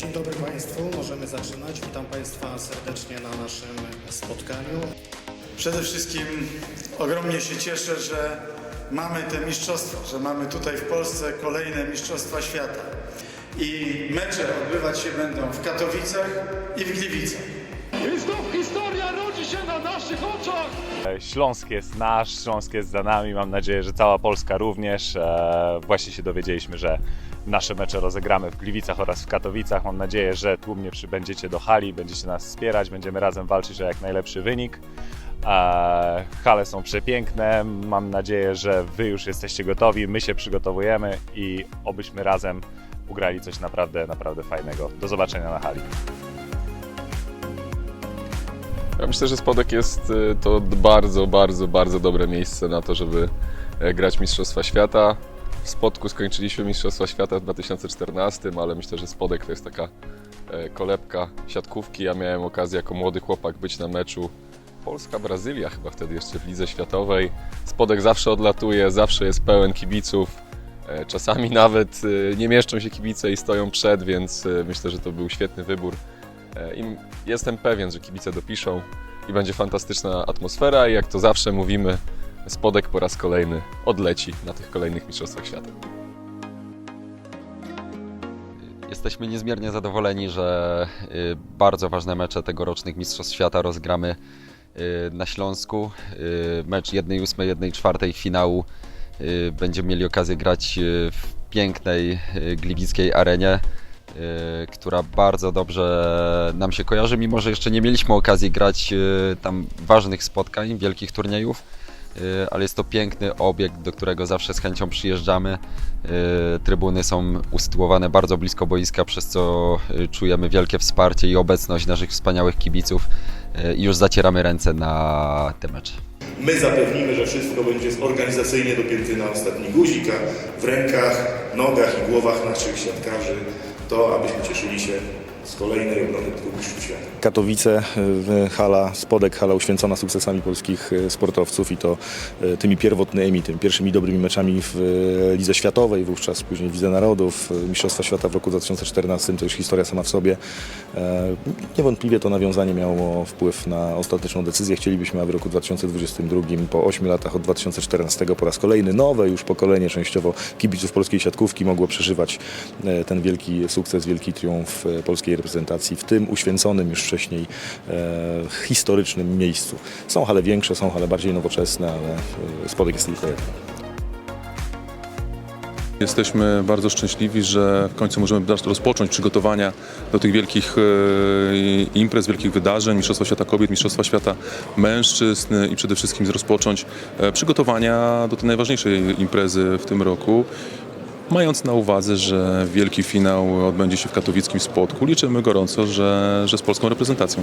Dzień dobry Państwu, możemy zaczynać. Witam Państwa serdecznie na naszym spotkaniu. Przede wszystkim ogromnie się cieszę, że mamy te mistrzostwa, że mamy tutaj w Polsce kolejne Mistrzostwa Świata. I mecze odbywać się będą w Katowicach i w Gliwicach. I naszych oczach! Śląsk jest nasz, Śląsk jest za nami. Mam nadzieję, że cała Polska również. E, Właśnie się dowiedzieliśmy, że nasze mecze rozegramy w Gliwicach oraz w Katowicach. Mam nadzieję, że tłumnie przybędziecie do hali, będziecie nas wspierać, będziemy razem walczyć o jak najlepszy wynik. E, Hale są przepiękne. Mam nadzieję, że Wy już jesteście gotowi. My się przygotowujemy i obyśmy razem ugrali coś naprawdę, naprawdę fajnego. Do zobaczenia na hali. Ja myślę, że Spodek jest y, to bardzo, bardzo, bardzo dobre miejsce na to, żeby e, grać Mistrzostwa Świata. W Spodku skończyliśmy Mistrzostwa Świata w 2014, ale myślę, że Spodek to jest taka e, kolebka siatkówki. Ja miałem okazję jako młody chłopak być na meczu Polska-Brazylia, chyba wtedy jeszcze w Lidze Światowej. Spodek zawsze odlatuje, zawsze jest pełen kibiców. E, Czasami nawet nie mieszczą się kibice i stoją przed, więc myślę, że to był świetny wybór. E, jestem pewien, że kibice dopiszą i będzie fantastyczna atmosfera i jak to zawsze mówimy, Spodek po raz kolejny odleci na tych kolejnych Mistrzostwach Świata. Jesteśmy niezmiernie zadowoleni, że y, bardzo ważne mecze tegorocznych Mistrzostw Świata rozgramy y, na Śląsku. Y, Mecz 1-8, 1-4 finału będziemy mieli okazję grać w pięknej gliwickiej arenie, która bardzo dobrze nam się kojarzy, mimo że jeszcze nie mieliśmy okazji grać y, tam ważnych spotkań, wielkich turniejów. Y, ale jest to piękny obiekt, do którego zawsze z chęcią przyjeżdżamy. Y, Trybuny są usytuowane bardzo blisko boiska, przez co y, czujemy wielkie wsparcie i obecność naszych wspaniałych kibiców y, i już zacieramy ręce na te mecze. My zapewnimy, że wszystko będzie zorganizacyjnie dopięte na ostatni guzik, w rękach, nogach i głowach naszych siatkarzy to, abyśmy cieszyli się z kolejnej obrony Świata. Katowice, y, hala Spodek, hala uświęcona sukcesami polskich y, sportowców i to y, tymi pierwotnymi, tymi pierwszymi dobrymi meczami w Lidze Światowej, wówczas później w Lidze Narodów, Mistrzostwa Świata w roku 2014, to już historia sama w sobie. E, Niewątpliwie to nawiązanie miało wpływ na ostateczną decyzję. Chcielibyśmy, aby w roku 2022, po 8 latach od 2014, po raz kolejny nowe już pokolenie częściowo kibiców polskiej siatkówki mogło przeżywać e, ten wielki sukces, wielki triumf e, polskiej reprezentacji w tym uświęconym już wcześniej e, historycznym miejscu. Są hale większe, są hale bardziej nowoczesne, ale e, spodek jest tylko jeden. Jesteśmy bardzo szczęśliwi, że w końcu możemy rozpocząć przygotowania do tych wielkich e, imprez, wielkich wydarzeń, Mistrzostwa Świata Kobiet, Mistrzostwa Świata Mężczyzn i przede wszystkim rozpocząć przygotowania do tej najważniejszej imprezy w tym roku. Mając na uwadze, że wielki finał odbędzie się w katowickim spotku, liczymy gorąco, że, że z polską reprezentacją.